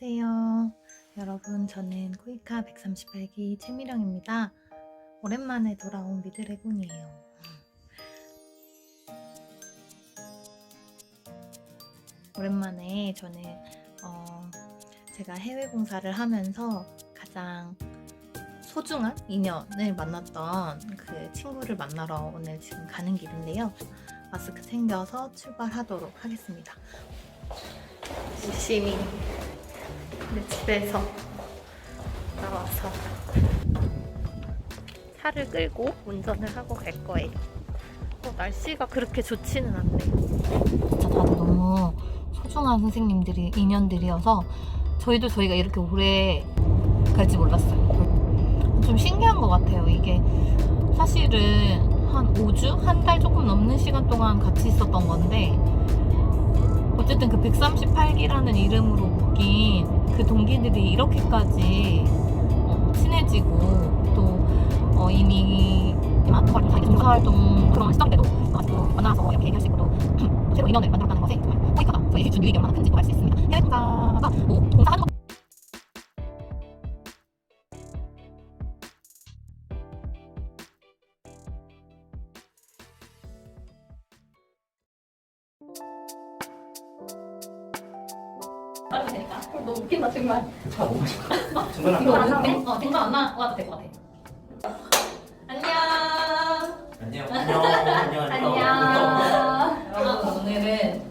안녕하세요. 여러분, 저는 코이카 138기 최미령입니다. 오랜만에 돌아온 미드래곤이에요. 오랜만에 저는 어, 제가 해외 봉사를 하면서 가장 소중한 인연을 만났던 그 친구를 만나러 오늘 지금 가는 길인데요. 마스크 챙겨서 출발하도록 하겠습니다. 열심히 우리 집에서 나와서 차를 끌고 운전을 하고 갈 거예요. 어, 날씨가 그렇게 좋지는 않네. 진짜 다들 너무 소중한 선생님들이 인연들이어서 저희도 저희가 이렇게 오래 갈지 몰랐어요. 좀 신기한 것 같아요. 이게 사실은 한 5주? 한 달 조금 넘는 시간 동안 같이 있었던 건데 어쨌든 그 138기라는 이름으로 묶인 그 동기들이 이렇게까지 어, 친해지고 또 어, 이미 봉사활동 그런 시점 때도 아직도 만나서 이렇게 얘기할 수 있고 또 새로 인연을 만들었다는 것에 정말 호의가가 저희 준 유익이 얼마나 큰지 알수 있습니다. 해외 봉사가 뭐 봉사하는 것 빨리 되니까 너무 웃긴다 정말 차 너무 맛있다. 중간에 이거 안안 돼? 어 생각 안 나와도 될 것 같아 안녕 안녕. 안녕. 안녕. 여러분 오늘은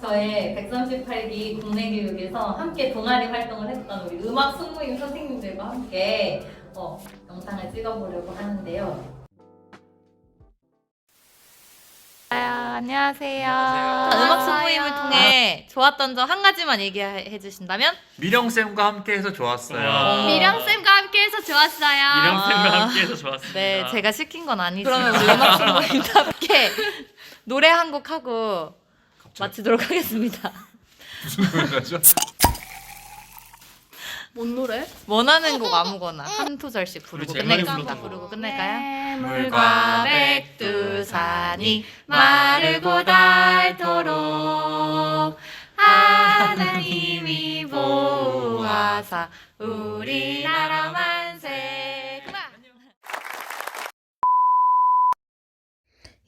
저의 138기 국내 교육에서 함께 동아리 활동을 했던 우리 음악 승무임 선생님들과 함께 어, 영상을 찍어보려고 하는데요. 안녕하세요. 음악 승무임을 통해 좋았던 점 한 가지만 얘기해 주신다면? 미령 쌤과 함께해서 좋았어요. 어. 미령 쌤과 함께해서 좋았어요. 미령 쌤과 아. 함께해서 좋았습니다. 네, 제가 시킨 건 아니지만 우리 음악 승무임답게 노래 한 곡 하고 마치도록 하겠습니다. 무슨 노래죠? 뭔 노래? 원하는 곡 아무거나 한 소절씩 부르고 우리 제일 많이 끝낼까요? 부르는 부르고 거. 끝낼까요? 물과 백두산이 마르고 닳도록 하나님이 보호하사 우리나라 만세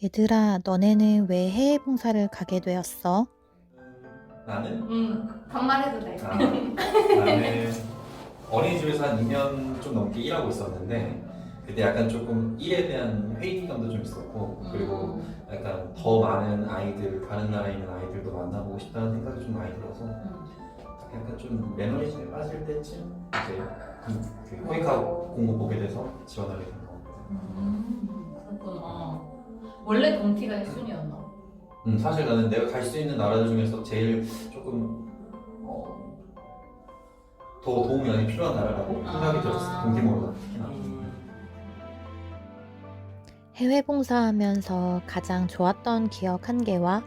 얘들아 너네는 왜 해외 봉사를 가게 되었어? 나는 음 반말해도 돼 아, 나는 어린이집에서 한 2년 좀 넘게 일하고 있었는데 그때 약간 조금 일에 대한 회의감도 좀 있었고 그리고 약간 더 많은 아이들 다른 나라에 있는 아이들도 만나보고 싶다는 생각이 좀 많이 들어서 약간 좀 매너리즘에 빠질 때쯤 이제 그, 그 코이카 공부 보게 돼서 지원하게 된 거. 음, 그렇구나. 원래 동티가 1순위였나? 음, 사실 나는 내가 갈 수 있는 나라들 중에서 제일 조금 어, 더 도움이 많이 필요한 나라라고 생각이 아. 들었어. 동기모보다 특히나. 해외 봉사하면서 가장 좋았던 기억 한 개와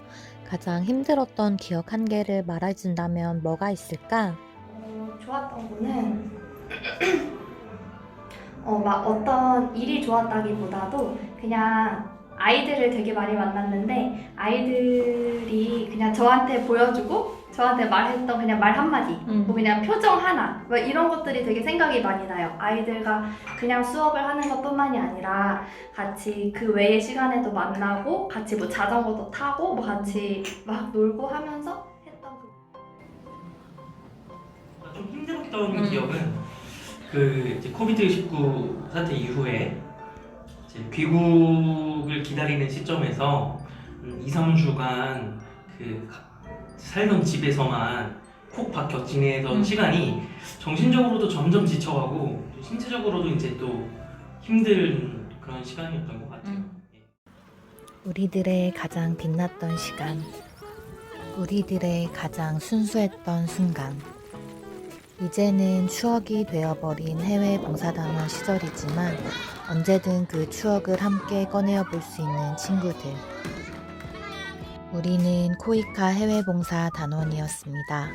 가장 힘들었던 기억 한 개를 말해준다면 뭐가 있을까? 어, 좋았던 거는 어, 막 어떤 일이 좋았다기보다도 그냥 아이들을 되게 많이 만났는데 아이들이 그냥 저한테 보여주고 저한테 말했던 그냥 말 한마디 음. 뭐 그냥 표정 하나 뭐 이런 것들이 되게 생각이 많이 나요 아이들과 그냥 수업을 하는 것뿐만이 아니라 같이 그 외의 시간에도 만나고 같이 뭐 자전거도 타고 뭐 같이 막 놀고 하면서 했던 그 좀 힘들었던 음. 기억은 그 이제 코비드 19 사태 이후에 이제 귀국을 기다리는 시점에서 음, 2, 3주간 그 가- 살던 집에서만 콕 박혀 지내던 음. 시간이 정신적으로도 점점 지쳐가고 또 신체적으로도 이제 또 힘든 그런 시간이었던 것 같아요. 음. 예. 우리들의 가장 빛났던 시간. 우리들의 가장 순수했던 순간. 이제는 추억이 되어버린 해외 봉사단원 시절이지만 언제든 그 추억을 함께 꺼내어 볼 수 있는 친구들. 우리는 코이카 해외봉사 단원이었습니다.